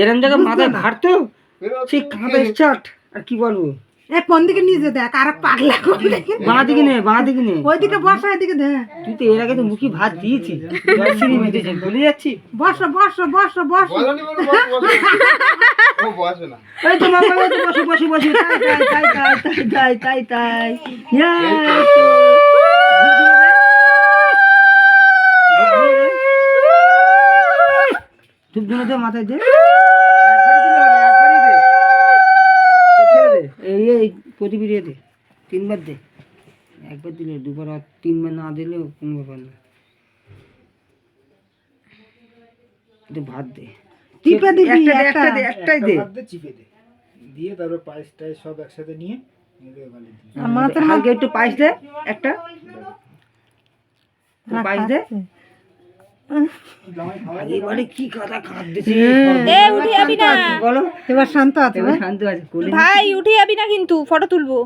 এরম জায়গায় মাথায় ভার তো। সেই কাঁধা স্টার্ট আর কি বলব? এ কোন দিকে নিয়ে যেতে আর পাগলা কোন দিকে বাঁ দিকে নে বাঁ দিকে নে। ওইদিকে বসো এদিকে দে তুই তো এর আগে তো মুখি ভাত দিয়েছি। মেটেছে ভুলে যাচ্ছি। বসো বসো বসো বসো। বস বস। ও এই তো মামা বসে বসে বসে। তাই তাই তাই তাই তাই তাই তাই ধূপ দে মাথায় দে। এই এই প্রদীপ দিয়ে দে। তিনবার দে। একবার দিলে দুবার আর তিনবার না দিলেও কোনো ব্যাপার না। একটু ভাত দে। দিবি একটা দে, একটা একটা। দে একটাই দে। ভাত চিপে দে। দিয়ে তারপর পায়েস টায়েস সব একসাথে নিয়ে মাথার হালকা একটু পায়েস দে একটা। পায়েস দে। এবারে কি কথা কাঁদতেছি এ উঠে যাবি না। বলো। এবার শান্ত আছে এবার শান্ত আছে ভাই উঠে যাবি না কিন্তু ফটো তুলবো।